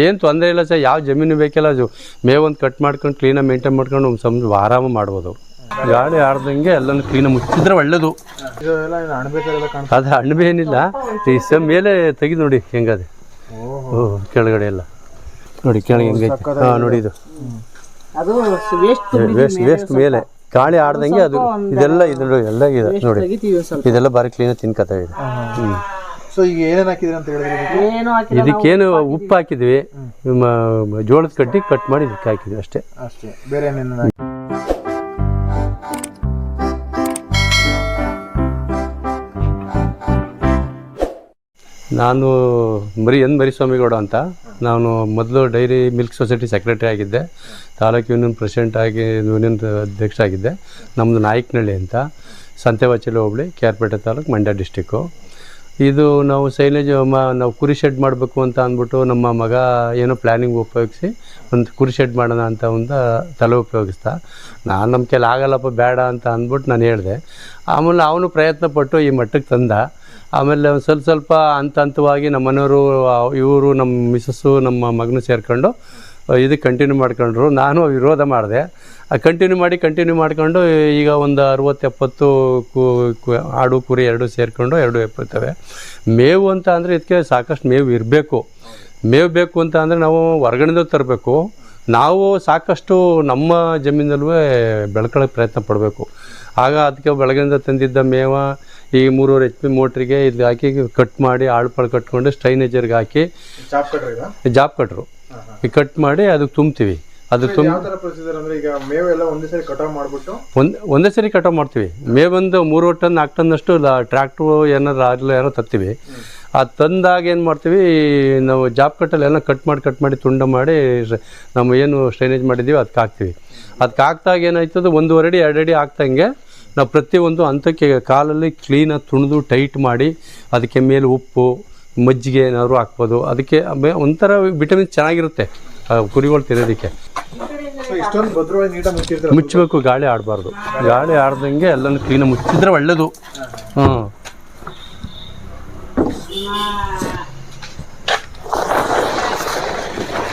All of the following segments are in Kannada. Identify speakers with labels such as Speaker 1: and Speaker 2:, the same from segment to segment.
Speaker 1: ಏನು ತೊಂದರೆ ಇಲ್ಲ ಸರ್ ಯಾವ ಜಮೀನು ಬೇಕಿಲ್ಲ ಅದು ಮೇವೊಂದು ಕಟ್ ಮಾಡ್ಕೊಂಡು ಕ್ಲೀನಾಗಿ ಮೇಂಟೈನ್ ಮಾಡ್ಕೊಂಡು ಒಂದು ಸಮ್ ಆರಾಮ ಮಾಡ್ಬೋದು. ಗಾಳಿ ಆಡ್ದಂಗೆ ಎಲ್ಲನೂ ಕ್ಲೀನಾಗಿ ಮುಚ್ಚಿದ್ರೆ ಒಳ್ಳೇದು.
Speaker 2: ಅಣಬೆ
Speaker 1: ಅದು ಹಣ್ಣು ಏನಿಲ್ಲ. ಈ ಸಮ್ ಮೇಲೆ ತೆಗೆದು ನೋಡಿ ಹೆಂಗದೆ.
Speaker 2: ಓಹ್
Speaker 1: ಓ ಕೆಳಗಡೆ ಎಲ್ಲ. ನೋಡಿ ಕೆಳಗೆ ಹೆಂಗೈತೆ. ಹಾಂ ನೋಡಿ ಇದು.
Speaker 3: ವೇಸ್ಟ್
Speaker 1: ವೇಸ್ಟ್ ಮೇಲೆ. ಗಾಳಿ ಆಡ್ದಂಗೆ ಅದು ಇದೆಲ್ಲ ಇದು ನೋಡಿ ಎಲ್ಲ ಇದೆ. ನೋಡಿ ಇದೆಲ್ಲ ಬಾರಿ ಕ್ಲೀನಾಗಿ ತಿನ್ಕತ್ತ ಇದೆ. ಹ್ಞೂ
Speaker 2: ಸೊ ಈಗ ಏನೇನು ಹಾಕಿದ್ರಿ ಅಂತ ಹೇಳಿದ್ರೆ ಇದಕ್ಕೆ
Speaker 3: ಏನು ಹಾಕಿಲ್ಲ
Speaker 1: ಇದಕ್ಕೇನು ಉಪ್ಪು ಹಾಕಿದ್ವಿ. ಮ- ಜೋಳದ ಕಡ್ಡಿ ಕಟ್ ಮಾಡಿ ಇದಕ್ಕೆ ಹಾಕಿದ್ವಿ ಅಷ್ಟೇ.
Speaker 2: ಅಷ್ಟೇ. ಬೇರೆ ಏನೇನು ಹಾಕಿ
Speaker 1: ನಾನು ಮರಿ ಎನ್ ಮರಿಸ್ವಾಮಿಗೌಡ ಅಂತ. ನಾನು ಮೊದಲು ಡೈರಿ ಮಿಲ್ಕ್ ಸೊಸೈಟಿ ಸೆಕ್ರೆಟರಿ ಆಗಿದ್ದೆ. ತಾಲೂಕು ಯೂನಿಯನ್ ಪ್ರೆಸಿಡೆಂಟ್ ಆಗಿ ಯೂನಿಯನ್ ಅಧ್ಯಕ್ಷ ಆಗಿದ್ದೆ. ನಮ್ಮದು ನಾಯಕನಹಳ್ಳಿ ಅಂತ. ಸಂತೆವಾಚಲಿ ಹೋಬಳಿ ಕೇರ್ಪೇಟೆ ತಾಲೂಕು ಮಂಡ್ಯ ಡಿಸ್ಟಿಕ್ಕು ಇದು ನಾವು ಸೈಲೇಜ್, ಮ, ನಾವು ಕುರಿ ಶೆಡ್ ಮಾಡಬೇಕು ಅಂತ ಅಂದ್ಬಿಟ್ಟು ನಮ್ಮ ಮಗ ಏನೋ ಪ್ಲ್ಯಾನಿಂಗ್ ಉಪಯೋಗಿಸಿ ಒಂದು ಕುರಿ ಶೆಡ್ ಮಾಡೋಣ ಅಂತ ಒಂದು ತಲೆ ಉಪಯೋಗಿಸ್ತಾ ನಾನು ನಮ್ಮ ಕೈಲಿ ಆಗಲ್ಲಪ್ಪ, ಬೇಡ ಅಂತ ಅಂದ್ಬಿಟ್ಟು ನಾನು ಹೇಳಿದೆ. ಆಮೇಲೆ ಅವನು ಪ್ರಯತ್ನ ಪಟ್ಟು ಈ ಮಟ್ಟಕ್ಕೆ ತಂದ. ಆಮೇಲೆ ಒಂದು ಸ್ವಲ್ಪ ಸ್ವಲ್ಪ ಹಂತ ಹಂತವಾಗಿ ನಮ್ಮ ಮನೆಯವರು, ಇವರು, ನಮ್ಮ ಮಿಸ್ಸಸ್ಸು, ನಮ್ಮ ಮಗನೂ ಸೇರ್ಕೊಂಡು, ಇದು ಕಂಟಿನ್ಯೂ ಮಾಡ್ಕೊಂಡ್ರು. ನಾನು ವಿರೋಧ ಮಾಡಿದೆ. ಕಂಟಿನ್ಯೂ ಮಾಡಿ ಕಂಟಿನ್ಯೂ ಮಾಡ್ಕೊಂಡು ಈಗ ಒಂದು ಅರುವತ್ತು ಎಪ್ಪತ್ತು ಆಡು ಕುರಿ ಎರಡು ಸೇರಿಕೊಂಡು ಎರಡು ಎಪ್ಪತ್ತವೆ. ಮೇವು ಅಂತ ಅಂದರೆ ಇದಕ್ಕೆ ಸಾಕಷ್ಟು ಮೇವು ಇರಬೇಕು. ಮೇವು ಬೇಕು ಅಂತ ಅಂದರೆ ನಾವು ಹೊರಗಡೆಯಿಂದ ತರಬೇಕು. ನಾವು ಸಾಕಷ್ಟು ನಮ್ಮ ಜಮೀನಲ್ಲೂ ಬೆಳ್ಕೊಳ್ಳೋಕೆ ಪ್ರಯತ್ನ ಪಡಬೇಕು. ಆಗ ಅದಕ್ಕೆ ಬೆಳಗ್ಗೆಯಿಂದ ತಂದಿದ್ದ ಮೇವ ಈ ಮೂರುವರೆ ಎಚ್ ಪಿ ಮೋಟ್ರಿಗೆ ಇಲ್ಲಿ ಹಾಕಿ ಕಟ್ ಮಾಡಿ ಆಳ್ಪಾಳು ಕಟ್ಕೊಂಡು ಸ್ಟ್ರೈನೇಜರ್ಗೆ ಹಾಕಿ ಜಾಬ್ ಕಟ್ರು ಈ ಕಟ್ ಮಾಡಿ ಅದಕ್ಕೆ ತುಂಬ್ತೀವಿ ಅದು ತುಂಬ
Speaker 2: ಯಾವ ಥರ ಪ್ರೊಸೀಜರ್ ಅಂದ್ರೆ ಈಗ ಮೇವು ಎಲ್ಲ ಒಂದೇ ಸರಿ ಕಟಾವ್ ಮಾಡ್ಬಿಟ್ಟು?
Speaker 1: ಒಂದು ಒಂದೇ ಸರಿ ಕಟಾವು ಮಾಡ್ತೀವಿ. ಮೇವೊಂದು ಮೂರು ಟನ್ ನಾಲ್ಕು ಟನ್ನಷ್ಟು ಟ್ರ್ಯಾಕ್ಟ್ರು ಏನಾದ್ರು ಆಗಲಿ ಏನೋ ತರ್ತೀವಿ. ಅದು ತಂದಾಗ ಏನು ಮಾಡ್ತೀವಿ ನಾವು ಜಾಬ್ ಕಟ್ಟಲ್ಲಿ ಎಲ್ಲ ಕಟ್ ಮಾಡಿ ಕಟ್ ಮಾಡಿ ತುಂಡ ಮಾಡಿ ನಮ್ಮ ನಾವು ಏನು ಸ್ಟ್ರೈನೇಜ್ ಮಾಡಿದ್ದೀವಿ ಅದಕ್ಕೆ ಹಾಕ್ತೀವಿ. ಅದಕ್ಕೆ ಹಾಕ್ದಾಗ ಏನಾಯ್ತದ ಒಂದೂವರೆ ಅಡಿ ಎರಡು ಅಡಿ ಹಾಕ್ದಂಗೆ ನಾವು ಪ್ರತಿಯೊಂದು ಹಂತಕ್ಕೆ ಕಾಲಲ್ಲಿ ಕ್ಲೀನಾಗಿ ತುಣಿದು ಟೈಟ್ ಮಾಡಿ ಅದಕ್ಕೆ ಮೇಲೆ ಉಪ್ಪು ಮಜ್ಜಿಗೆ ಏನಾದ್ರು ಹಾಕ್ಬೋದು. ಅದಕ್ಕೆ ಒಂಥರ ವಿಟಮಿನ್ ಚೆನ್ನಾಗಿರುತ್ತೆ ಕುರಿಗಳು ತಿನ್ನೋದಕ್ಕೆ. ಮುಚ್ಚಬೇಕು ಗಾಳಿ ಆಡಬಾರ್ದು. ಗಾಳಿ ಆಡ್ದಂಗೆ ಎಲ್ಲನೂ ಕ್ಲೀನಾಗಿ ಮುಚ್ಚಿದ್ರೆ ಒಳ್ಳೇದು. ಹ್ಞೂ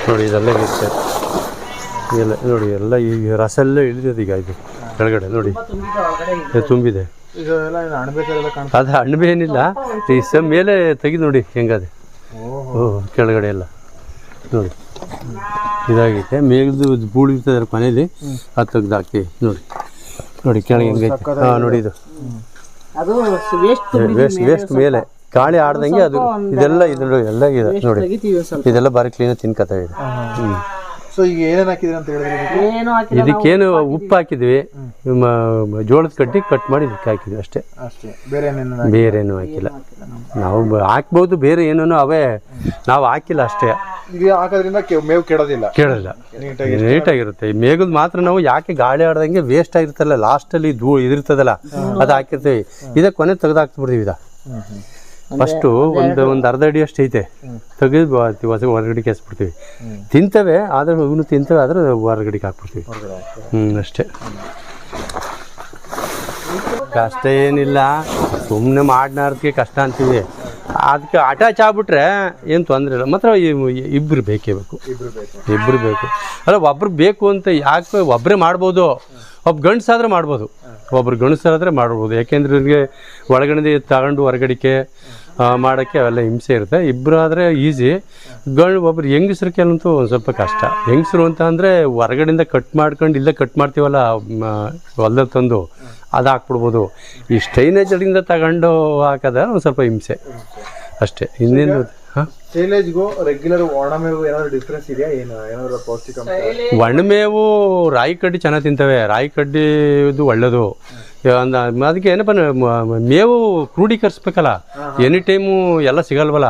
Speaker 1: ನೋಡಿ ಇದೆಲ್ಲ ಇರುತ್ತೆ. ಎಲ್ಲ ನೋಡಿ ಎಲ್ಲ ಈ ರಸ ಎಲ್ಲ ಇಳಿದಿದೆ ಈಗ ಇದು ಕೆಳಗಡೆ ನೋಡಿ. ತುಂಬಿದೆ. ಅದೇ ಅಣಬೆ ಏನಿಲ್ಲ. ಈ ಸ ಮೇಲೆ ತೆಗೆದು ನೋಡಿ ಹೆಂಗದೆ.
Speaker 2: ಓಹ್.
Speaker 1: ಓ ಕೆಳಗಡೆ ಎಲ್ಲ. ನೋಡಿ. ಇದಾಗೈತೆ. ಮೇಲ್ದು ಬೂಳಿ ಇರ್ತದೆ ಮನೇಲಿ ಅದು ತೆಗ್ದು ಹಾಕಿ ನೋಡಿ. ನೋಡಿ ಕೆಳಗೆ ಹೆಂಗೈತೆ ಹಾಂ ನೋಡಿ ಇದು.
Speaker 3: ಅದು ವೇಸ್ಟ್
Speaker 1: ವೇಸ್ಟ್ ಮೇಲೆ ಗಾಳಿ ಆಡ್ದಂಗೆ ಅದು ಇದೆಲ್ಲ ಇದು ನೋಡಿ ಎಲ್ಲ ಇದೆ ನೋಡಿ. ಇದೆಲ್ಲ ಬಾರಿ ಕ್ಲೀನಾಗಿ ತಿನ್ಕತಾ ಇದೆ. ಹ್ಞೂ
Speaker 2: ಸೊ ಈಗ ಏನೇನು ಹಾಕಿದ್ರಿ ಅಂತ ಹೇಳಿದ್ರೆ ಇದಕ್ಕೆ
Speaker 3: ಏನು ಹಾಕಿಲ್ಲ
Speaker 1: ಇದಕ್ಕೇನು ಉಪ್ಪು ಹಾಕಿದ್ವಿ ಮ- ಜೋಳದ ಕಡ್ಡಿ ಕಟ್ ಮಾಡಿ ಇದಕ್ಕೆ ಹಾಕಿದ್ವಿ ಅಷ್ಟೇ.
Speaker 2: ಅಷ್ಟೇ. ಬೇರೆ ಏನೇನು
Speaker 1: ಬೇರೆ ಏನು ಹಾಕಿಲ್ಲ. ನಾವು ಬ- ಹಾಕ್ಬೋದು ಬೇರೆ ಏನೂ ಅವೇ ನಾವು ಹಾಕಿಲ್ಲ ಅಷ್ಟೇ.
Speaker 2: ಇದು ಹಾಕೋದ್ರಿಂದ ಕೆ- ಮೇವು ಕೆಡೋದಿಲ್ಲ.
Speaker 1: ಕೇಳಲ್ಲ
Speaker 2: ನೀಟಾಗಿ
Speaker 1: ನೀಟಾಗಿರುತ್ತೆ. ಈ ಮೇಘದ ಮಾತ್ರ ನಾವು ಯಾಕೆ ಗಾಳಿ ಆಡ್ದಂಗೆ ವೇಸ್ಟ್ ಆಗಿರ್ತಲ್ಲ ಲಾಸ್ಟಲ್ಲಿ ಧೂ ಇದಿರ್ತದಲ್ಲ ಅದು ಹಾಕಿರ್ತೀವಿ. ಇದೇ ಕೊನೆ ತೆಗೆದಾಕ್ಬಿಡ್ತೀವಿ ಇದ. ಫಸ್ಟು ಒಂದು ಒಂದು ಅರ್ಧ ಅಡಿ ಅಷ್ಟು ಐತೆ. ತೆಗೆದು ಹೊಸ ಹೊರಗಡೆ ಕೆಸ್ಬಿಡ್ತೀವಿ. ತಿಂತವೆ ಆದರೆ ಇವನು ತಿಂತವೆ ಆದರೆ ಹೊರಗಡೆ ಹಾಕ್ಬಿಡ್ತೀವಿ. ಹ್ಞೂ ಅಷ್ಟೇ. ಕಷ್ಟ ಏನಿಲ್ಲ. ಸುಮ್ಮನೆ ಮಾಡಿನಾರ್ದಕ್ಕೆ ಕಷ್ಟ ಅಂತೀವಿ. ಅದಕ್ಕೆ ಅಟ್ಯಾಚ್ ಆಗ್ಬಿಟ್ರೆ ಏನು ತೊಂದರೆ ಇಲ್ಲ. ಮಾತ್ರ ಇಬ್ರು ಬೇಕೇ ಬೇಕು.
Speaker 2: ಇಬ್ರು ಬೇಕು.
Speaker 1: ಇಬ್ರು ಬೇಕು. ಅಲ್ಲ ಒಬ್ರು ಬೇಕು ಅಂತ ಯಾಕೆ ಒಬ್ಬರೇ ಮಾಡ್ಬೋದು? ಒಬ್ಬ ಗಂಡಸಾದ್ರೆ ಮಾಡ್ಬೋದು. ಒಬ್ರು ಗಂಡಸಾದ್ರೆ ಮಾಡ್ಬೋದು. ಯಾಕೆಂದ್ರೆ ಇವ್ರಿಗೆ ಒಳಗಡೆ ತಗೊಂಡು ಹೊರಗಡಿಕೆ ಮಾಡೋಕ್ಕೆ ಅವೆಲ್ಲ ಹಿಂಸೆ ಇರುತ್ತೆ. ಇಬ್ಬರು ಆದರೆ ಈಸಿ. ಗಂಡು ಒಬ್ರು ಹೆಂಗಸ್ರ ಕೆಲವಂತೂ ಒಂದು ಸ್ವಲ್ಪ ಕಷ್ಟ. ಹೆಂಗಸರು ಅಂತ ಅಂದರೆ ಹೊರಗಡೆಯಿಂದ ಕಟ್ ಮಾಡ್ಕೊಂಡು ಇಲ್ಲೇ ಕಟ್ ಮಾಡ್ತೀವಲ್ಲ ಹೊಲ್ದಲ್ಲಿ ತಂದು ಅದು ಹಾಕ್ಬಿಡ್ಬೋದು. ಈ ಸ್ಟೈನೇಜರಿಂದ ತಗೊಂಡು ಹಾಕೋದ ಒಂದು ಸ್ವಲ್ಪ ಹಿಂಸೆ. ಅಷ್ಟೇ. ಇನ್ನೇನು? ಹಾಂ?
Speaker 2: ರೆಗ್ಯುಲರ್ ಒಣಮೇವು ಏನಾದ್ರು ಡಿಫ್ರೆನ್ಸ್ ಇದೆಯಾ? ಏನು? ಏನಾದ್ರು ಪೌಷ್ಟಿಕಾಂಶ?
Speaker 1: ಒಣಮೇವು ರಾಯಿ ಕಡ್ಡಿ ಚೆನ್ನಾಗಿ ತಿಂತವೆ. ರಾಯಿ ಕಡ್ಡಿ ಇದು ಅಂದ ಅದಕ್ಕೆ ಏನಪ್ಪ ಮೇವು ಕ್ರೋಢೀಕರಿಸ್ಬೇಕಲ್ಲ. ಎನಿ ಟೈಮು ಎಲ್ಲ ಸಿಗಲ್ವಲ್ಲ.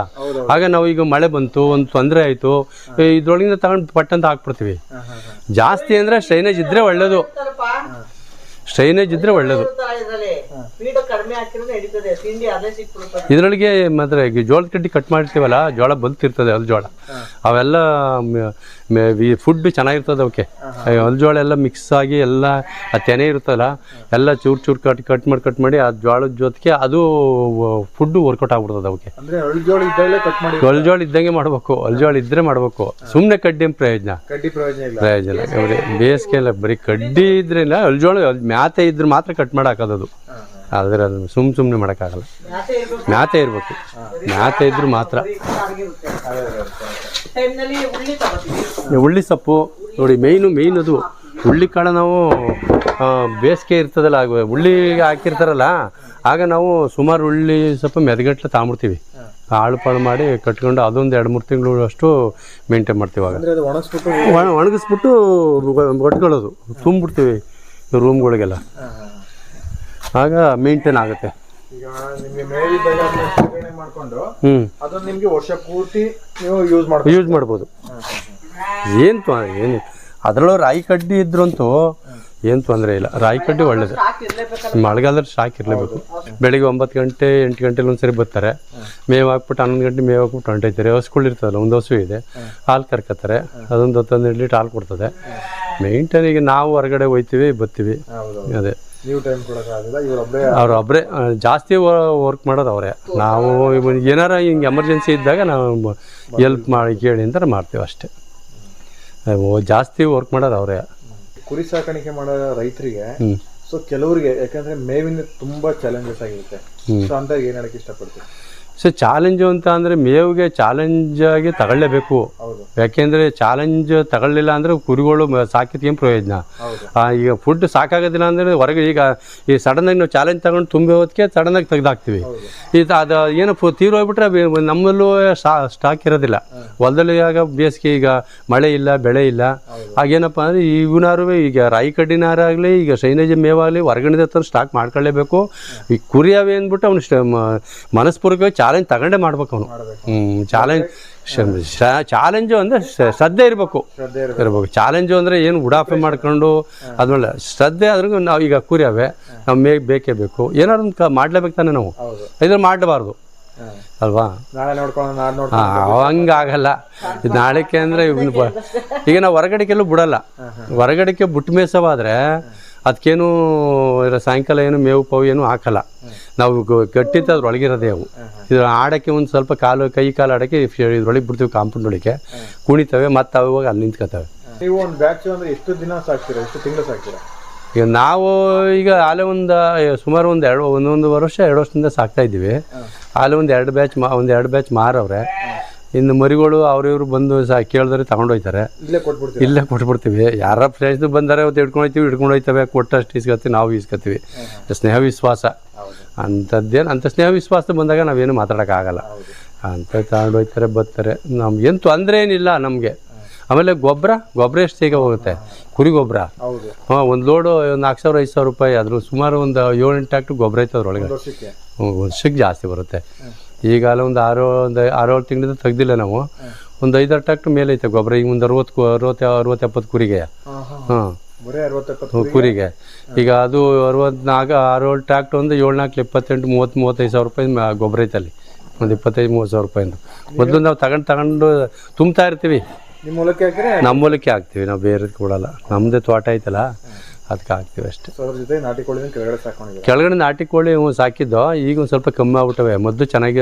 Speaker 1: ಆಗ ನಾವು ಈಗ ಮಳೆ ಬಂತು ಒಂದು ತೊಂದರೆ ಆಯಿತು ಇದ್ರೊಳಗಿಂದ ತಗೊಂಡು ಪಟ್ಟಂತ ಹಾಕ್ಬಿಡ್ತೀವಿ. ಜಾಸ್ತಿ ಅಂದರೆ ಸ್ಟ್ರೈನೇಜ್ ಇದ್ದರೆ ಒಳ್ಳೆಯದು ಸ್ಟ್ರೈನೇಜ್ ಇದ್ದರೆ
Speaker 3: ಫೀಡ್ ಕಡಿಮೆ ಹಾಕಿರೋದು ನಡೀತದೆ ತಿಂಡಿ ಅದೇ ಸಿಕ್ಬಿಡುತ್ತದೆ
Speaker 1: ಇದರೊಳಗೆ ಮಾತ್ರ ಜೋಳದ ಕಡ್ಡಿ ಕಟ್ ಮಾಡಿರ್ತೀವಲ್ಲ ಜೋಳ ಬಲ್ತಿರ್ತದೆ ಅಲ್ಲಿ ಜೋಳ. ಅವೆಲ್ಲ ಫುಡ್ ಚೆನ್ನಾಗಿರ್ತದೆ ಅವಕ್ಕೆ. ಅಲ್ಲಿ ಜೋಳ ಎಲ್ಲ ಮಿಕ್ಸ್ ಆಗಿ ಎಲ್ಲ ಆ ತೆನೆ ಇರ್ತಲ್ಲ ಎಲ್ಲ ಚೂರು ಚೂರು ಕಟ್ ಕಟ್ ಮಾಡಿ ಕಟ್ ಮಾಡಿ ಆ ಜೋಳದ ಜೊತೆಗೆ ಅದು ಫುಡ್ ವರ್ಕೌಟ್ ಆಗ್ಬಿಡ್ತದೆ ಅವಕ್ಕೆ.
Speaker 2: ಅಂದ್ರೆ ಅಳ್ಜೋಳ ಇದ್ದಂಗೆ ಮಾಡ್ಬೇಕು ಮಾಡಿ
Speaker 1: ಅಲ್ಜೋಳ ಇದ್ದಂಗೆ ಮಾಡಬೇಕು ಅಲ್ಜೋಳ ಇದ್ರೆ ಮಾಡಬೇಕು. ಸುಮ್ಮನೆ ಕಡ್ಡಿ ಏನ್ ಪ್ರಯೋಜನ?
Speaker 2: ಕಡ್ಡಿ ಪ್ರಯೋಜನ
Speaker 1: ಬೇಸಿಗೆ ಇಲ್ಲ. ಬರೀ ಕಡ್ಡಿ ಇದ್ರೆ ಇಲ್ಲ ಜೋಳ ಅಲ್- ಮ್ಯಾತೆ ಇದ್ರೆ ಮಾತ್ರ ಕಟ್ ಮಾಡಿ ಹಾಕೋದು ಅದು ಆದ್ರೆ ಅದು ಸುಮ್ ಸುಮ್ಮನೆ ಮಾಡೋಕ್ಕಾಗಲ್ಲ.
Speaker 3: ಮ್ಯಾತೆ ಇರ್ಬೇಕು.
Speaker 1: ಮ್ಯಾತೆ ಇದ್ರೆ ಮಾತ್ರ.
Speaker 3: ಉಳ್ಳಿ
Speaker 1: ಸೊಪ್ಪು ನೋಡಿ ಮೇಯ್ನು ಮೇಯ್ನ್ ಅದು. ಹುಳ್ಳಿ ಕಾಳು ನಾವು ಬೇಸಿಗೆ ಇರ್ತದಲ್ಲ ಆಗ ಉಳ್ಳಿ ಹಾಕಿರ್ತಾರಲ್ಲ ಆಗ ನಾವು ಸುಮಾರು ಉಳ್ಳಿ ಸೊಪ್ಪು ಮೆದಗಟ್ಲೆ ತಾಂಬಿಡ್ತೀವಿ ಆಳು ಪಾಳು ಮಾಡಿ ಕಟ್ಕೊಂಡು ಅದೊಂದು ಎರಡು ಮೂರು ತಿಂಗಳು ಅಷ್ಟು ಮೇಂಟೈನ್ ಮಾಡ್ತೀವಿ ಆಗ.
Speaker 2: ಒಣಗಿಸ್ಬಿಟ್ಟು
Speaker 1: ಒಣ- ಒಣಗಿಸ್ಬಿಟ್ಟು ಒಟ್ಕೊಳ್ಳೋದು. ತುಂಬಿಡ್ತೀವಿ ರೂಮ್ಗಳಿಗೆಲ್ಲ ಆಗ ಮೇಂಟೈನ್ ಆಗುತ್ತೆ.
Speaker 2: ಈಗ ನಿಮ್ಗೆ ಮೇವಿದ್ದಾಗ ಅದನ್ನ ಶೇಖರಣೆ ಮಾಡ್ಕೊಂಡು
Speaker 1: ಹ್ಞೂ
Speaker 2: ಅದನ್ನ ನಿಮ್ಗೆ ವರ್ಷ ಪೂರ್ತಿ ನೀವು ಯೂಸ್ ಮಾಡ್ಬೋದು
Speaker 1: ಯೂಸ್ ಮಾಡ್ಬೋದು. ಏನು ತೊ ಏನು ಅದರಲ್ಲೂ ರಾಯಿ ಕಡ್ಡಿ ಇದ್ರಂತೂ ಏನು ತೊಂದರೆ ಇಲ್ಲ. ರಾಯಿ ಕಡ್ಡಿ ಒಳ್ಳೇದು. ಮಳೆಗಾಲದಲ್ಲಿ ಶಾಕ್ ಇರಲೇಬೇಕು. ಬೆಳಿಗ್ಗೆ ಒಂಬತ್ತು ಗಂಟೆ ಎಂಟು ಗಂಟೆಲಿ ಒಂದ್ಸರಿ ಬರ್ತಾರೆ. ಮೇವು ಹಾಕ್ಬಿಟ್ಟು ಹನ್ನೊಂದು ಗಂಟೆ ಮೇವು ಹಾಕ್ಬಿಟ್ಟು ಹೊಂಟೈತಾರೆ ಹಸುಗಳು ಇರ್ತದಲ್ಲ ಒಂದು ಹಸು ಇದೆ. ಹಾಲು ಕರ್ಕತ್ತಾರೆ. ಅದೊಂದು ಹತ್ತೊಂದು ಲೀಟ್ರ್ ಹಾಲು ಕೊಡ್ತದೆ. ಮೇಂಟೈನ್ ಈಗ ನಾವು ಹೊರಗಡೆ ಹೋಗ್ತೀವಿ ಬರ್ತೀವಿ. ಅದೇ.
Speaker 2: ನೀವು ಟೈಮ್ ಕೊಡೋಕ್ಕಾಗಲ್ಲ ಇವರೊಬ್ಬರೇ
Speaker 1: ಜಾಸ್ತಿ ವರ್ಕ್ ಮಾಡೋದು ಅವರೇ. ನಾವು ಏನಾರ ಹಿಂಗೆ ಎಮರ್ಜೆನ್ಸಿ ಇದ್ದಾಗ ನಾವು ಎಲ್ಪ್ ಮಾಡಿ ಕೇಳಿ ಅಂತ ಮಾಡ್ತೀವಿ ಅಷ್ಟೇ. ಜಾಸ್ತಿ ವರ್ಕ್ ಮಾಡೋದು ಅವರೇ.
Speaker 2: ಕುರಿ ಸಾಕಾಣಿಕೆ ಮಾಡೋ ರೈತರಿಗೆ ಸೊ ಕೆಲವರಿಗೆ ಯಾಕಂದ್ರೆ ಮೇವಿನ ತುಂಬಾ ಚಾಲೆಂಜಸ್ ಆಗಿರುತ್ತೆ. ಸೊ ಅಂತ ಏನ್ ಹೇಳಕ್ ಇಷ್ಟಪಡ್ತೀನಿ
Speaker 1: ಸೊ ಚಾಲೆಂಜು ಅಂತ ಅಂದರೆ ಮೇವಿಗೆ ಚಾಲೆಂಜ್ ಆಗಿ ತಗೊಳ್ಳೇಬೇಕು. ಯಾಕೆಂದರೆ ಚಾಲೆಂಜ್ ತಗೊಳ್ಳಿಲ್ಲ ಅಂದರೆ ಕುರಿಗಳು ಸಾಕಿದ್ಕೇನು ಪ್ರಯೋಜನ? ಈಗ ಫುಡ್ ಸಾಕಾಗೋದಿಲ್ಲ ಅಂದರೆ ಹೊರಗೆ ಈಗ ಈ ಸಡನ್ನಾಗಿ ನಾವು ಚಾಲೆಂಜ್ ತಗೊಂಡು ತುಂಬಿ ಹೋದಕ್ಕೆ ಸಡನ್ನಾಗಿ ತೆಗೆದಾಕ್ತೀವಿ. ಇದು ಅದು ಏನು ತೀರೋಗ್ಬಿಟ್ರೆ ಬೆ- ನಮ್ಮಲ್ಲೂ ಸ್ಟಾಕ್ ಇರೋದಿಲ್ಲ. ಹೊಲದಲ್ಲಿ ಆಗ ಬೇಸಿಗೆ ಈಗ ಮಳೆ ಇಲ್ಲ ಬೆಳೆ ಇಲ್ಲ. ಆಗೇನಪ್ಪ ಅಂದರೆ ಇವನಾರು ಈಗ ರಾಯಿ ಕಡ್ಡಿನಾರಾಗಲಿ ಈಗ ಸೈನೇಜ್ ಮೇವಾಗಲಿ ಹೊರಗಡೆ ತಂದು ಸ್ಟಾಕ್ ಮಾಡ್ಕೊಳ್ಳೇಬೇಕು. ಈ ಕುರಿ ಅವೆ ಅಂದ್ಬಿಟ್ಟು ಅವ್ನು ಮನಸ್ಪೂರ್ವಕವಾಗಿ ಮನಸ್ಪೂರ್ವಕವಾಗಿ ಚಾಲೆಂಜ್ ತಗೊಂಡೇ ಮಾಡ್ಬೇಕು ಅವನು. ಹ್ಞೂ ಚಾಲೆಂಜ್ ಚಾಲೆಂಜು ಅಂದರೆ ಶ್ರದ್ಧೆ ಇರಬೇಕು. ಇರಬೇಕು. ಚಾಲೆಂಜು ಅಂದರೆ ಏನು ಉಡಾಫೆ ಮಾಡ್ಕೊಂಡು ಅದ್ಮೇಲೆ ಶ್ರದ್ಧೆ ಆದ್ರೂ ನಾವು ಈಗ ಕುರಿ ಅವೆ ನಾವು ಮೇ ಬೇಕೇ ಬೇಕು. ಏನಾದ್ರು ಕ ಮಾಡ್ಲೇಬೇಕು ತಾನೆ ನಾವು. ಇದ್ರ ಮಾಡಬಾರ್ದು. ಅಲ್ವಾ? ಹಂಗಾಗಲ್ಲ. ಇದು ಅಂದ್ರೆ ಅಂದರೆ ಈಗ ನಾವು ಹೊರಗಡೆಗೆಲ್ಲೂ ಬಿಡಲ್ಲ. ಹೊರಗಡೆಗೆ ಬುಟ್ಟು ಮೇಸವಾದರೆ ಅದಕ್ಕೇನು ಸಾಯಂಕಾಲ ಏನು ಮೇವು ಪವು ಏನು ಹಾಕಲ್ಲ. ನಾವು ಗಟ್ಟಿತ್ತು ಅದ್ರೊಳಗಿರೋದೇ ಅವು. ಇದು ಆಡೋಕ್ಕೆ ಒಂದು ಸ್ವಲ್ಪ ಕಾಲು ಕೈ ಕಾಲು ಆಡೋಕ್ಕೆ ಇದ್ರೊಳಗೆ ಬಿಡ್ತೀವಿ ಕಾಂಪೌಂಡ್ ಒಳಗೆ. ಕುಣಿತವೆ ಮತ್ತು ಅವಾಗ ಅಲ್ಲಿ ನಿಂತ್ಕೋತವೆ.
Speaker 2: ನೀವು ಒಂದು ಬ್ಯಾಚ್ ಅಂದ್ರೆ ಎಷ್ಟು ದಿನ ಸಾಕ್ತೀರಾ? ಎಷ್ಟು ತಿಂಗಳು ಸಾಕ್ತೀರಾ?
Speaker 1: ಈಗ ನಾವು ಈಗ ಆಲೆ ಒಂದು ಸುಮಾರು ಒಂದು ಎರಡು ಒಂದೊಂದು ವರ್ಷ ಎರಡು ವರ್ಷದಿಂದ ಸಾಕ್ತಾ ಇದ್ದೀವಿ. ಆಲೆ ಒಂದು ಎರಡು ಬ್ಯಾಚ್ ಮಾ ಒಂದು ಎರಡು ಬ್ಯಾಚ್ ಮಾರವ್ರೆ. ಇನ್ನು ಮರಿಗಳು ಅವ್ರಿವ್ರು ಬಂದು ಸಹ ಕೇಳಿದ್ರೆ ತಗೊಂಡೋಗ್ತಾರೆ
Speaker 2: ಇಲ್ಲೇ ಕೊಟ್ಬಿಡ್ತೀವಿ
Speaker 1: ಇಲ್ಲೇ ಕೊಟ್ಬಿಡ್ತೀವಿ. ಯಾರ ಫ್ರೆಂಡ್ಸ್ ಬಂದರೆ ಅವತ್ತು ಹಿಡ್ಕೊಂಡು ಹೋಗ್ತೀವಿ ಹಿಡ್ಕೊಂಡು ಹೋಗ್ತವೆ ಕೊಟ್ಟಷ್ಟು ಇಸ್ಕೊತೀವಿ ನಾವು ಇಸ್ಕತ್ತೀವಿ ಸ್ನೇಹ ವಿಶ್ವಾಸ. ಅಂಥದ್ದೇನು ಅಂಥ ಸ್ನೇಹ ವಿಶ್ವಾಸ ಬಂದಾಗ ನಾವೇನು ಮಾತಾಡೋಕ್ಕಾಗಲ್ಲ ಅಂತ ತಗೊಂಡು ಹೋಗ್ತಾರೆ ಬರ್ತಾರೆ. ನಮ್ಗೇನು ತೊಂದರೆ ಏನಿಲ್ಲ ನಮಗೆ. ಆಮೇಲೆ ಗೊಬ್ಬರ ಗೊಬ್ಬರ ಎಷ್ಟು ಈಗ ಹೋಗುತ್ತೆ? ಕುರಿ ಗೊಬ್ಬರ ಹಾಂ ಒಂದು ಲೋಡು ನಾಲ್ಕು ಸಾವಿರ ಐದು ಸಾವಿರ ರೂಪಾಯಿ ಅದ್ರ ಸುಮಾರು ಒಂದು ಏಳು ಎಂಟು ಟ್ಯಾಕ್ಟ್ರ್ ಗೊಬ್ಬರ ಐತೆ ಅದ್ರೊಳಗೆ
Speaker 2: ಒಂದು ವರ್ಷಕ್ಕೆ.
Speaker 1: ಜಾಸ್ತಿ ಬರುತ್ತೆ. ಈಗ ಅಲ್ಲ ಒಂದು ಆರು ಒಂದು ಆರು ಏಳು ತಿಂಗಳಿಂದ ತೆಗ್ದಿಲ್ಲ ನಾವು. ಒಂದು ಐದಾರು ಟ್ಯಾಕ್ಟ್ರ್ ಮೇಲೆ ಐತೆ ಗೊಬ್ಬರ. ಈಗ ಒಂದು ಅರವತ್ತು ಅರವತ್ತು ಅರವತ್ತು ಎಪ್ಪತ್ತು ಕುರಿಗೆ.
Speaker 2: ಹಾ.
Speaker 1: ಕುರಿಗೆ? ಈಗ ಅದು ಅರವತ್ನಾಲ್ಕು ಆರು ಏಳು ಟ್ಯಾಕ್ಟ್ರ್ ಒಂದು ಏಳು ನಾಲ್ಕು ಇಪ್ಪತ್ತೆಂಟು ಮೂವತ್ತು ಮೂವತ್ತೈದು ಸಾವಿರ ರೂಪಾಯಿ ಗೊಬ್ಬರ ಐತೆ ಅಲ್ಲಿ. ಒಂದು ಇಪ್ಪತ್ತೈದು ಮೂವತ್ತು ಸಾವಿರ ರೂಪಾಯಿಂದ. ಮೊದಲು ನಾವು ತಗೊಂಡು ತಗೊಂಡು ತುಂಬ್ತಾ ಇರ್ತೀವಿ.
Speaker 2: ನಿಮ್ಮ ಹೊಲಕ್ಕೆ ಹಾಕಿದ್ರೆ?
Speaker 1: ನಮ್ಮ ಮೂಲಕ್ಕೆ ಹಾಕ್ತೀವಿ. ನಾವು ಬೇರೆ ಕೊಡಲ್ಲ. ನಮ್ಮದೇ ತೋಟ ಐತಲ್ಲ. ಅದಕ್ಕೆ ಹಾಕ್ತೀವಿ ಅಷ್ಟೇ.
Speaker 2: ಸೊ ಅದ್ರ ಜೊತೆ ನಾಟಿ ಕೋಳಿ ಕೆಳಗಡೆ
Speaker 1: ಕೆಳಗಡೆ ನಾಟಿ ಕೋಳಿ ಸಾಕಿದ್ದು. ಈಗ ಒಂದು ಸ್ವಲ್ಪ ಕಮ್ಮಿ ಆಗ್ಬಿಟ್ಟವೆ. ಮೊದಲು ಚೆನ್ನಾಗಿ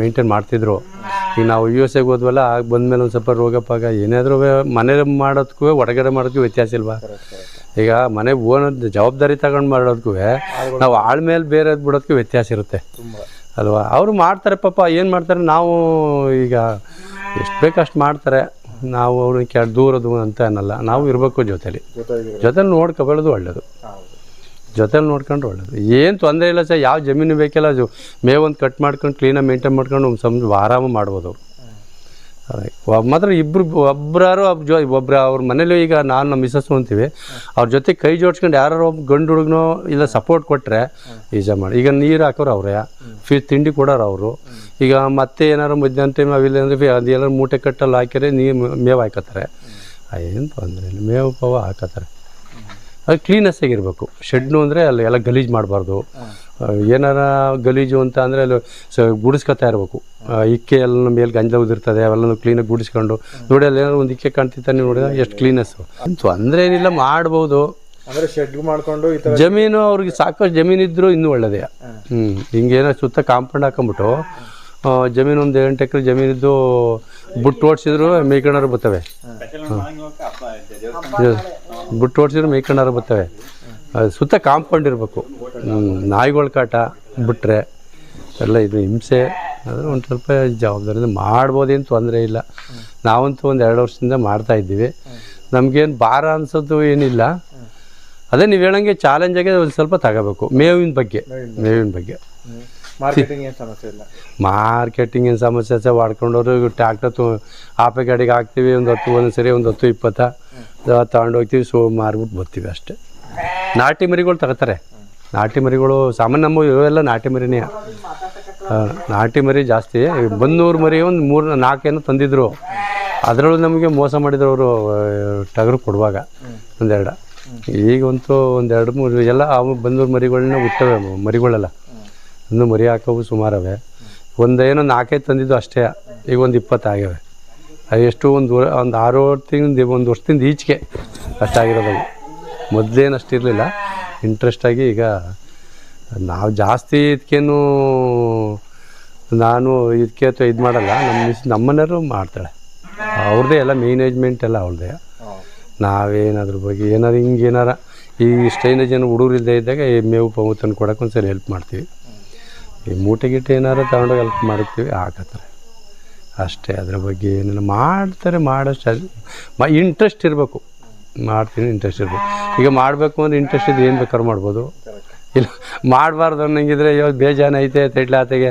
Speaker 1: ಮೇಂಟೈನ್ ಮಾಡ್ತಿದ್ರು. ಈಗ ನಾವು ಯು ಎಸ್ ಎಗೆ ಹೋದ್ವಲ್ಲ ಆಗ ಬಂದಮೇಲೆ ಒಂದು ಸ್ವಲ್ಪ ರೋಗ ಪಾಗ ಏನಾದರೂ ಮನೆ ಮಾಡೋದಕ್ಕೂ ಹೊರಗಡೆ ಮಾಡೋದಕ್ಕೂ ವ್ಯತ್ಯಾಸ ಇಲ್ವಾ? ಈಗ ಮನೆ ಓನ್ ಜವಾಬ್ದಾರಿ ತಗೊಂಡು ಮಾಡೋದಕ್ಕೂ ನಾವು ಆಳ್ ಮೇಲೆ ಬೇರೆ ಬಿಡೋದಕ್ಕೂ ವ್ಯತ್ಯಾಸ ಇರುತ್ತೆ. ಅಲ್ವಾ? ಅವರು ಮಾಡ್ತಾರೆ ಪಾಪ ಏನು ಮಾಡ್ತಾರೆ? ನಾವು ಈಗ ಎಷ್ಟು ಬೇಕಷ್ಟು ಮಾಡ್ತಾರೆ. ನಾವು ಅವ್ರನ್ನ ಕೆ ದೂರದು ಅಂತ ಅನ್ನಲ್ಲ. ನಾವು ಇರಬೇಕು ಜೊತೆಲಿ. ಜೊತೆಲಿ ನೋಡ್ಕೊಬಾರ್ದು ಒಳ್ಳೇದು.
Speaker 2: ಹೌದು.
Speaker 1: ಜೊತೆಲಿ ನೋಡ್ಕೊಂಡು ಒಳ್ಳೇದು. ಏನು ತೊಂದರೆ ಇಲ್ಲ ಸರ್ ಯಾವ ಜಮೀನು ಬೇಕಿಲ್ಲ ಅದು ಮೇವೊಂದು ಕಟ್ ಮಾಡ್ಕೊಂಡು ಕ್ಲೀನಾಗಿ ಮೇಂಟೈನ್ ಮಾಡ್ಕೊಂಡು ಒಂದು ಸಮ್ ಆರಾಮ ಮಾಡ್ಬೋದು ಅವ್ರು. ಅದೇ. ಮಾತ್ರ ಇಬ್ಬರು ಒಬ್ಬರಾರು ಜೊ ಒಬ್ಬರು ಅವ್ರ ಮನೇಲಿ ಈಗ ನಾನು ನಮ್ಮ ಮಿಸ್ಸಸ್ ಅಂತೀವಿ. ಅವ್ರ ಜೊತೆ ಕೈ ಜೋಡ್ಸ್ಕೊಂಡು ಯಾರು ಒಬ್ಬ ಗಂಡು ಹುಡುಗನೋ ಇಲ್ಲ ಸಪೋರ್ಟ್ ಕೊಟ್ಟರೆ ಈಜ ಮಾಡಿ. ಈಗ ನೀರು ಹಾಕೋರು ಅವರೇ. ಫಿ ತಿಂಡಿ ಕೊಡೋರು ಅವರು. ಈಗ ಮತ್ತೆ ಏನಾರು ಮಧ್ಯಾಹ್ನ ಟೈಮ್ ಅವಿಲ್ಲ ಅಂದರೆ ಅದು ಏನಾರು ಮೂಟೆ ಕಟ್ಟಲ್ಲಿ ಹಾಕಿದ್ರೆ ನೀರು ಮೇವು ಹಾಕತ್ತಾರೆ. ಏನು ತೊಂದರೆ ಇಲ್ಲ. ಮೇವು ಪವ ಹಾಕತ್ತಾರೆ. ಅದು ಕ್ಲೀನೆಸ್ ಆಗಿರಬೇಕು. ಶೆಡ್ನು ಅಂದರೆ ಅಲ್ಲಿ ಎಲ್ಲ ಗಲೀಜು ಮಾಡಬಾರ್ದು. ಏನಾರ ಗಲೀಜು ಅಂತ ಅಂದರೆ ಅಲ್ಲಿ ಸ ಗುಡಿಸ್ಕೊತಾ ಇರಬೇಕು. ಇಕ್ಕೆ ಎಲ್ಲ ಮೇಲೆ ಗಂಜಲ ಉದಿರ್ತದೆ ಅವೆಲ್ಲನೂ ಕ್ಲೀನಾಗಿ ಗುಡಿಸ್ಕೊಂಡು. ನೋಡಿ ಅಲ್ಲಿ ಏನಾದ್ರು ಒಂದು ಇಕ್ಕೆ ಕಾಣ್ತಿತ್ತ ನೀವು ನೋಡಿದ್ರೆ ಎಷ್ಟು ಕ್ಲೀನೆಸ್ಸು ತೊಂದರೆ ಏನಿಲ್ಲ ಮಾಡ್ಬೋದು.
Speaker 2: ಅಂದರೆ ಶೆಡ್ ಮಾಡ್ಕೊಂಡು
Speaker 1: ಜಮೀನು ಅವ್ರಿಗೆ ಸಾಕಷ್ಟು ಜಮೀನು ಇದ್ದರೂ ಇನ್ನೂ ಒಳ್ಳೆಯದೇ ಹ್ಞೂ ಹಿಂಗೇನೋ ಸುತ್ತ ಕಾಂಪೌಂಡ್ ಹಾಕೊಂಬಿಟ್ಟು ಜಮೀನು ಒಂದು ಎಂಟು ಎಕರೆ ಜಮೀನಿದ್ದು ಬುಟ್ಟು ಓಡಿಸಿದ್ರು ಮೇಯ್ಕೊಂಡಾರು ಬರ್ತವೆ. ಬುಟ್ಟು ಓಡಿಸಿದ್ರು ಮೇಯ್ಕೊಂಡಾರು ಬರ್ತವೆ. ಸುತ್ತ ಕಾಂಪೌಂಡ್ ಇರಬೇಕು. ನಾಯಿಗಳ ಕಾಟ ಬಿಟ್ಟರೆ ಎಲ್ಲ ಇದು ಹಿಂಸೆ. ಆದರೆ ಒಂದು ಸ್ವಲ್ಪ ಜವಾಬ್ದಾರಿಯಿಂದ ಮಾಡ್ಬೋದೇನು ತೊಂದರೆ ಇಲ್ಲ. ನಾವಂತೂ ಒಂದು ಎರಡು ವರ್ಷದಿಂದ ಮಾಡ್ತಾ ಇದ್ದೀವಿ. ನಮಗೇನು ಭಾರ ಅನ್ಸೋದು ಏನಿಲ್ಲ. ಅದೇ ನೀವು ಹೇಳಂಗೆ ಚಾಲೆಂಜಾಗೆ ಒಂದು ಸ್ವಲ್ಪ ತಗೋಬೇಕು. ಮೇವಿನ ಬಗ್ಗೆ. ಮೇವಿನ ಬಗ್ಗೆ.
Speaker 2: ಮಾರ್ಕೆಟಿಂಗ್ ಏನ್ ಸಮಸ್ಯೆ ಇಲ್ಲ?
Speaker 1: ಮಾರ್ಕೆಟಿಂಗ್ ಏನು ಸಮಸ್ಯೆ ಸಹ ಮಾಡ್ಕೊಂಡವ್ರು ಟ್ಯಾಕ್ಟರ್ ತು ಆಪೆ ಗಾಡಿಗೆ ಹಾಕ್ತೀವಿ ಒಂದು ಹತ್ತು ಒಂದು ಸರಿ ಒಂದು ಹತ್ತು ಇಪ್ಪತ್ತ. ತಗೊಂಡು ಹೋಗ್ತೀವಿ ಸೋ ಮಾರ್ಬಿಟ್ಟು ಬರ್ತೀವಿ ಅಷ್ಟೇ. ನಾಟಿ ಮರಿಗಳು ತಗೋತಾರೆ ನಾಟಿ ಮರಿಗಳು ಸಾಮಾನ್ಯ ನಮ್ಮ ಇವೆಲ್ಲ ನಾಟಿ ಮರಿನೇ. ನಾಟಿ ಮರಿ ಜಾಸ್ತಿ. ಬಂದೂರು ಮರಿ ಒಂದು ಮೂರು ನಾಲ್ಕೇನು ತಂದಿದ್ರು. ಅದರಲ್ಲೂ ನಮಗೆ ಮೋಸ ಮಾಡಿದ್ರು ಅವರು ಟಗರು ಕೊಡುವಾಗ ಒಂದೆರಡು. ಈಗಂತೂ ಒಂದೆರಡು ಮೂರು ಎಲ್ಲ ಬಂದೂರು ಮರಿಗಳನ್ನ ಹುಟ್ಟವೆ ಮರಿಗಳೆಲ್ಲ. ಇನ್ನು ಮರಿ ಹಾಕೋವು ಸುಮಾರವೆ. ಒಂದೇನೋ ನಾಲ್ಕೈದು ತಂದಿದ್ದು ಅಷ್ಟೇ. ಈಗ ಒಂದು ಇಪ್ಪತ್ತು ಆಗ್ಯಾವೆ. ಅದು ಎಷ್ಟು ಒಂದು ಒಂದು ಆರು ತಿಂಗಳಿಂದ ಒಂದು ವರ್ಷದಿಂದ ಈಚೆಗೆ ಅಷ್ಟಾಗಿರೋದು ಮೊದಲೇನು ಅಷ್ಟಿರಲಿಲ್ಲ ಇಂಟ್ರೆಸ್ಟಾಗಿ ಈಗ ನಾವು ಜಾಸ್ತಿ ಇದಕ್ಕೇನು ನಾನು ಇದಕ್ಕೆ ಅಥವಾ ಇದು ಮಾಡಲ್ಲ. ನಮ್ಮ ಮಿಸ್ ನಮ್ಮನೆಯವರು ಮಾಡ್ತಾಳೆ. ಅವ್ರದ್ದೇ ಎಲ್ಲ ಮ್ಯಾನೇಜ್ಮೆಂಟ್ ಎಲ್ಲ ಅವ್ರದ್ದೇ ನಾವೇನಾದ್ರ ಬಗ್ಗೆ ಏನಾರು ಹಿಂಗೆ ಏನಾರ ಈ ಸ್ಟೈನೇಜ್ ಏನು ಹುಡುಗರು ಇಲ್ಲದೆ ಇದ್ದಾಗ ಈ ಮೇವು ಪಾವು ತಂದು ಕೊಡೋಕೆ ಒಂದ್ಸರಿ ಹೆಲ್ಪ್ ಮಾಡ್ತೀವಿ. ಈ ಮೂಟೆ ಗಿಟ್ಟೆ ಏನಾರು ತಗೊಂಡೋಗಿ ಹೆಲ್ಪ್ ಮಾಡ್ತೀವಿ ಹಾಕತ್ತಾರೆ ಅಷ್ಟೇ ಅದ್ರ ಬಗ್ಗೆ ಏನಿಲ್ಲ. ಮಾಡ್ತಾರೆ, ಮಾಡೋಷ್ಟು. ಮ ಇಂಟ್ರೆಸ್ಟ್ ಇರಬೇಕು. ಮಾಡ್ತೀನಿ ಇಂಟ್ರೆಸ್ಟ್ ಇರ್ಬೋದು ಈಗ ಮಾಡಬೇಕು ಅಂದ್ರೆ ಇಂಟ್ರೆಸ್ಟ್ ಇದ್ರೆ ಏನು ಬೇಕಾದ್ರೂ ಮಾಡ್ಬೋದು. ಇಲ್ಲ ಮಾಡಬಾರ್ದು ಅನ್ನಂಗಿದ್ರೆ ಇವಾಗ ಬೇಜಾನ ಐತೆ ತೆಟ್ಲಾತೆಗೆ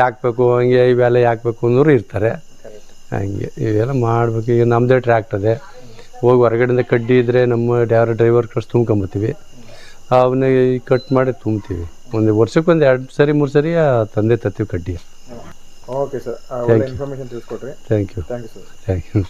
Speaker 1: ಯಾಕೆ ಬೇಕು ಹಂಗೆ ಇವೆಲ್ಲ ಯಾಕೆ ಬೇಕು ಅನ್ನೋರು ಇರ್ತಾರೆ. ಹಂಗೆ ಇವೆಲ್ಲ ಮಾಡಬೇಕು. ಈಗ ನಮ್ಮದೇ ಟ್ರ್ಯಾಕ್ಟದೆ ಹೋಗಿ ಹೊರಗಡೆಯಿಂದ ಕಡ್ಡಿ ಇದ್ದರೆ ನಮ್ಮ ಯಾರು ಡ್ರೈವರ್ ಕಳ್ಸಿ ತುಂಬ್ಕೊಂಬತ್ತೀವಿ. ಅವನ್ನ ಕಟ್ ಮಾಡಿ ತುಂಬ್ತೀವಿ. ಒಂದು ವರ್ಷಕ್ಕೆ ಒಂದು ಎರಡು ಸರಿ ಮೂರು ಸರಿ ತಂದೆ ತತ್ತೀವಿ ಕಡ್ಡಿ.
Speaker 2: Okay sir information ತಿಳಿಸ್ಕೊಟ್ರಿ.
Speaker 1: Thank you
Speaker 2: thank you sir
Speaker 1: thank you